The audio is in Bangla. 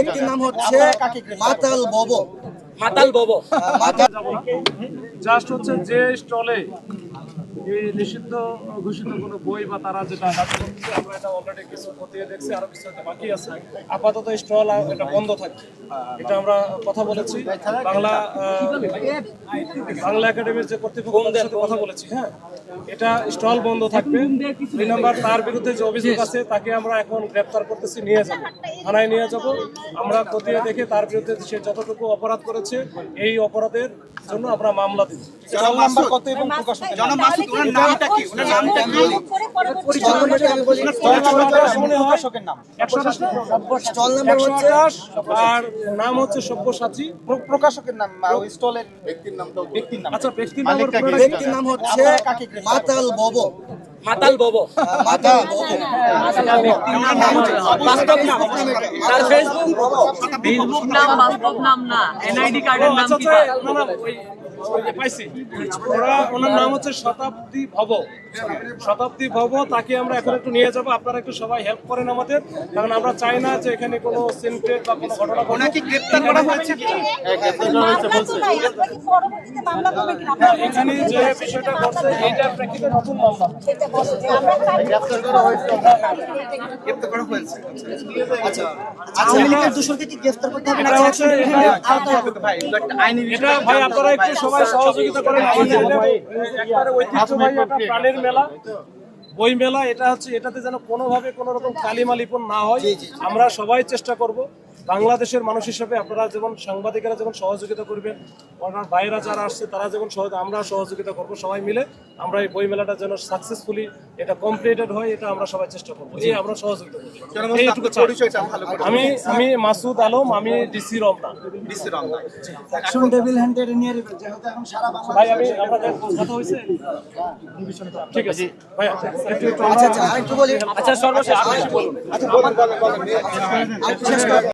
ব্যক্তির নাম হচ্ছে মাতাল বব। মাতাল বব। মাতাল জাস্ট হচ্ছে যে স্টলে নিষিদ্ধ ঘোষিত কোনো বই বা তারা যেটা অলরেডি কিছু খতিয়ে দেখছি, আরও কিছু বাকি আছে। আপাতত স্টল এটা বন্ধ থাকবে এটা আমরা কথা বলেছি। বাংলা বাংলা একাডেমির যে কর্তৃপক্ষ তাদের সাথে কথা বলেছি হ্যাঁ? এটা স্টল বন্ধ থাকবে। দুই নাম্বার, তার বিরুদ্ধে যে অভিযোগ আছে, তাকে আমরা এখন গ্রেপ্তার করতেছি, নিয়ে যাব। থানায় নিয়ে যাব। আমরা খতিয়ে দেখে তার বিরুদ্ধে সে যতটুকু অপরাধ করেছে, এই অপরাধের জন্য আমরা মামলা দিব জনাব মাসুদ ওনার নামটা কি? ওনার নামটা কি? স্টল নাম্বার হচ্ছে আর নাম হচ্ছে সব্যসাচী। প্রকাশকের নাম ওই স্টলের ব্যক্তির নাম ব্যক্তির নাম। আচ্ছা ব্যক্তির নাম ব্যক্তির নাম হচ্ছে মাতাল বব। মাতাল বব। মাতাল বব। বাস্তব নাম তার ফেসবুক ফেসবুক নাম বাস্তব নাম না। এনআইডি কার্ডের নাম আচ্ছা কি আচ্ছা, পাইছি। ওরা ওনার নাম হচ্ছে শতাব্দী ভব। শতাব্দী ভব তাকে আমরা এখন একটু নিয়ে যাব। আপনারা একটু সবাই হেল্প করেন আমাদের। কারণ আমরা চাই না যে এখানে কোনো সিনক্রেট বা কোনো ঘটনা ওনাকে গ্রেপ্তার করা হয়েছে? কিনা? হ্যাঁ, এখানে যে বিষয়টা ঘটছে এইটার প্রেক্ষিতে নতুন মামলা। গ্রেপ্তার করা হয়েছে। গ্রেপ্তার করা হয়েছে। আচ্ছা আওয়ামী লীগের কি করতে হবে না? এখানে ভাই এটা ভাই আপনারা একটু সবাই সহযোগিতা করেন ঐতিহ্যবাহী একটা প্রাণের মেলা। বই মেলা এটা হচ্ছে এটাতে যেন কোনোভাবে কোনো রকম কালিমা লিপন না হয় আমরা সবাই চেষ্টা করব। বাংলাদেশের মানুষ হিসেবে আপনারা যেমন সাংবাদিকেরা যেমন সহযোগিতা করবেন ওনার বাইরা যারা আসছে তারা যেমন সহজ আমরা সহযোগিতা করব সবাই মিলে। আমরা এই বই মেলাটা যেন সাকসেসফুলি এটা কমপ্লিটেড হয় এটা আমরা সবাই চেষ্টা করব। এই আমরা সহযোগিতা করব। আমি আমি মাসুদ আলম আমি ডিসি রমনা। বিশ্ব রমনা। অ্যাকশন ডেভিল হ্যান্ডেড নিয়ে যেহেতু এখন সারা বাংলা ভাই আমি আমাদের কথা হয়েছে? ঠিক আছে। ভাই আচ্ছা আচ্ছা বলি। আচ্ছা সর্বশেষ বলুন।